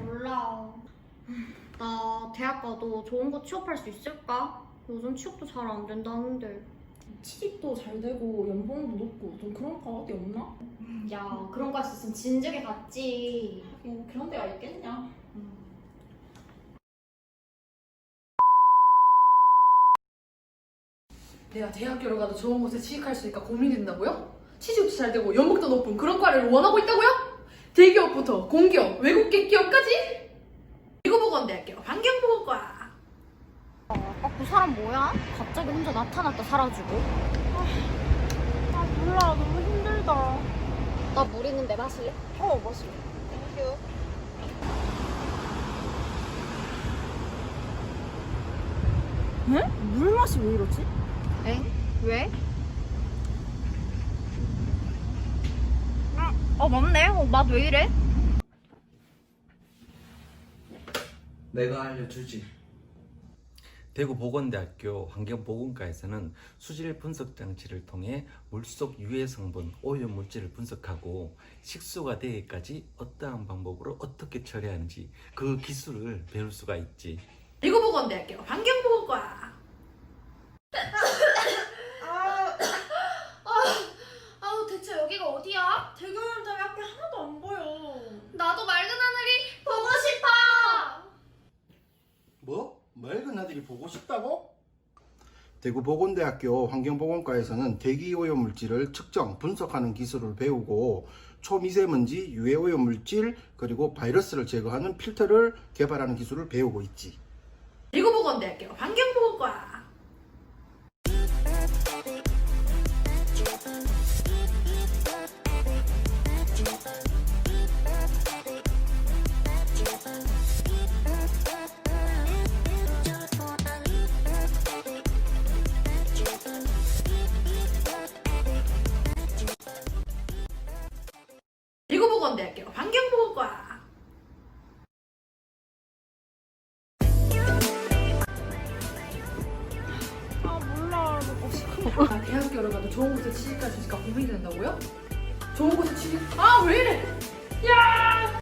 몰라. 나 대학 가도 좋은 거 취업할 수 있을까? 요즘 취업도 잘 안 된다는데. 취직도 잘 되고 연봉도 높고 좀 그런 거 어디 없나? 야, 그런 거 있었으면 진즉에 갔지. 하긴 그런 데가 있겠냐? 내가 대학교를 가도 좋은 곳에 취직할 수 있을까 고민이 된다고요? 취직도 잘 되고 연봉도 높은 그런 과를 원하고 있다고요? 대기업부터 공기업, 외국계 기업까지? 미국보건대학교 환경보건과 아까 그 사람 뭐야? 갑자기 혼자 나타났다 사라지고. 아 몰라 너무 힘들다. 나 물 있는데 마실래? 어 마실래. 땡큐. 에? 물 맛이 왜 이러지? 에? 왜? 아, 어 맞네. 어, 맛 왜 이래? 내가 알려주지. 대구 보건대학교 환경보건과에서는 수질 분석 장치를 통해 물속 유해 성분, 오염 물질을 분석하고 식수가 되기까지 어떠한 방법으로 어떻게 처리하는지 그 기술을 배울 수가 있지. 미국보건대학교 환경보건과 아우 대체 여기가 어디야? 대교는 저기 앞에 하나도 안 보여. 나도 맑은 하늘이 보고 싶어. 뭐? 맑은 아들이 보고 싶다고? 대구 보건대학교 환경보건과에서는 대기오염 물질을 측정, 분석하는 기술을 배우고 초미세먼지, 유해오염 물질, 그리고 바이러스를 제거하는 필터를 개발하는 기술을 배우고 있지. 미국보건대학교 환경보건과 미국보건대학교 환경보건과 아 몰라. 아, 대학교를 가도 좋은 곳에 취직할 수 있을까 고민이 된다고요? 좋은 곳에 취직? 아, 왜 이래? 야!